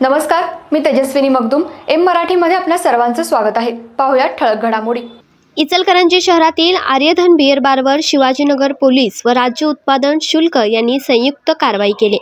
नमस्कार मी तेजस्विनी मगदुम. एम मराठीमध्ये आपल्या सर्वांचं स्वागत आहे. पाहुयात ठळक घडामोडी. इचलकरंजी शहरातील आर्यधन बिअर बारवर शिवाजीनगर पोलीस व राज्य उत्पादन शुल्क यांनी संयुक्त कारवाई केली.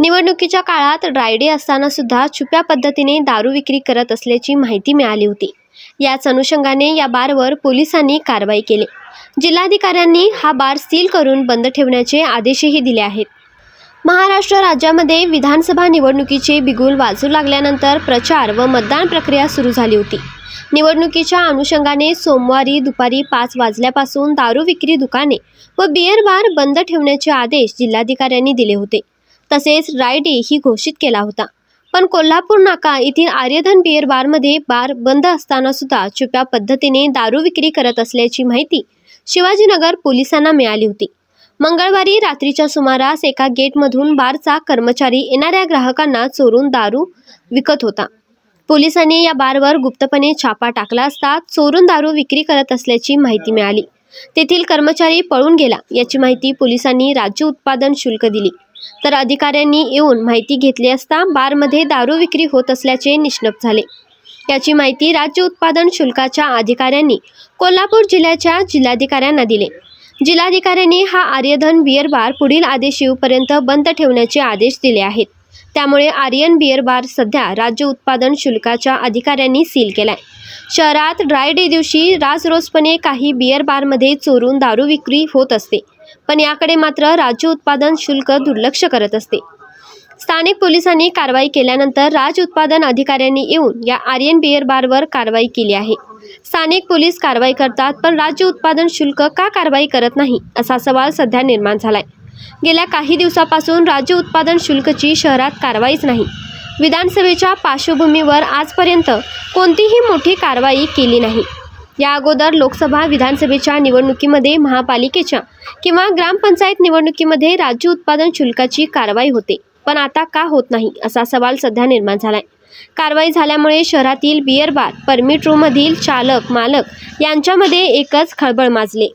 निवडणुकीच्या काळात ड्रायडे असताना सुद्धा छुप्या पद्धतीने दारू विक्री करत असल्याची माहिती मिळाली होती. याच अनुषंगाने या बारवर पोलिसांनी कारवाई केली. जिल्हाधिकाऱ्यांनी हा बार सील करून बंद ठेवण्याचे आदेशही दिले आहेत. महाराष्ट्र राज्यामध्ये विधानसभा निवडणुकीचे बिगुल वाजू लागल्यानंतर प्रचार व मतदान प्रक्रिया सुरू झाली होती. निवडणुकीच्या अनुषंगाने सोमवारी दुपारी पाच वाजल्यापासून दारू विक्री दुकाने व बिअर बार बंद ठेवण्याचे आदेश जिल्हाधिकाऱ्यांनी दिले होते. तसेच रायडे ही घोषित केला होता. पण कोल्हापूर नाका येथील आर्यधन बिअर बारमध्ये बार बंद असताना सुद्धा छुप्या पद्धतीने दारू विक्री करत असल्याची माहिती शिवाजीनगर पोलिसांना मिळाली होती. मंगळवारी रात्रीच्या सुमारास एका गेटमधून बारचा कर्मचारी येणाऱ्या ग्राहकांना चोरून दारू विकत होता. पोलिसांनी या बारवर गुप्तपणे छापा टाकला असता चोरून दारू विक्री करत असल्याची माहिती मिळाली. तेथील कर्मचारी पळून गेला. याची माहिती पोलिसांनी राज्य उत्पादन शुल्क दिली. तर अधिकाऱ्यांनी येऊन माहिती घेतली असता बारमध्ये दारू विक्री होत असल्याचे निष्णप झाले. याची माहिती राज्य उत्पादन शुल्काच्या अधिकाऱ्यांनी कोल्हापूर जिल्ह्याच्या जिल्हाधिकाऱ्यांना दिले. जिल्हाधिकाऱ्यांनी हा आर्यधन बिअर बार पुढील आदेश येऊपर्यंत बंद ठेवण्याचे आदेश दिले आहेत. त्यामुळे आर्यन बिअर बार सध्या राज्य उत्पादन शुल्काच्या अधिकाऱ्यांनी सील केलाय. शहरात ड्राय डे दिवशी राजरोसपणे काही बिअर बारमध्ये चोरून दारू विक्री होत असते पण याकडे मात्र राज्य उत्पादन शुल्क दुर्लक्ष करत असते. स्थानिक पोलिसांनी कारवाई केल्यानंतर राज उत्पादन अधिकाऱ्यांनी येऊन या आर्यन बिअर बारवर कारवाई केली आहे. स्थानिक पोलीस कारवाई करतात पण राज्य उत्पादन शुल्क का कारवाई करत नाही असा सवाल सध्या निर्माण झालाय. गेल्या काही दिवसापासून राज्य उत्पादन शुल्कची शहरात कारवाईच नाही. विधानसभेच्या पार्श्वभूमीवर आजपर्यंत कोणतीही मोठी कारवाई केली नाही. या अगोदर लोकसभा विधानसभेच्या निवडणुकीमध्ये महापालिकेच्या किंवा ग्रामपंचायत निवडणुकीमध्ये राज्य उत्पादन शुल्काची कारवाई होते. पण आता का होत नाही असा सवाल सध्या निर्माण झालाय. कारवाई झाल्यामुळे शहरातील बिअर बार परमिट रूममधील चालक मालक यांच्यामध्ये एकच खळबळ माजले.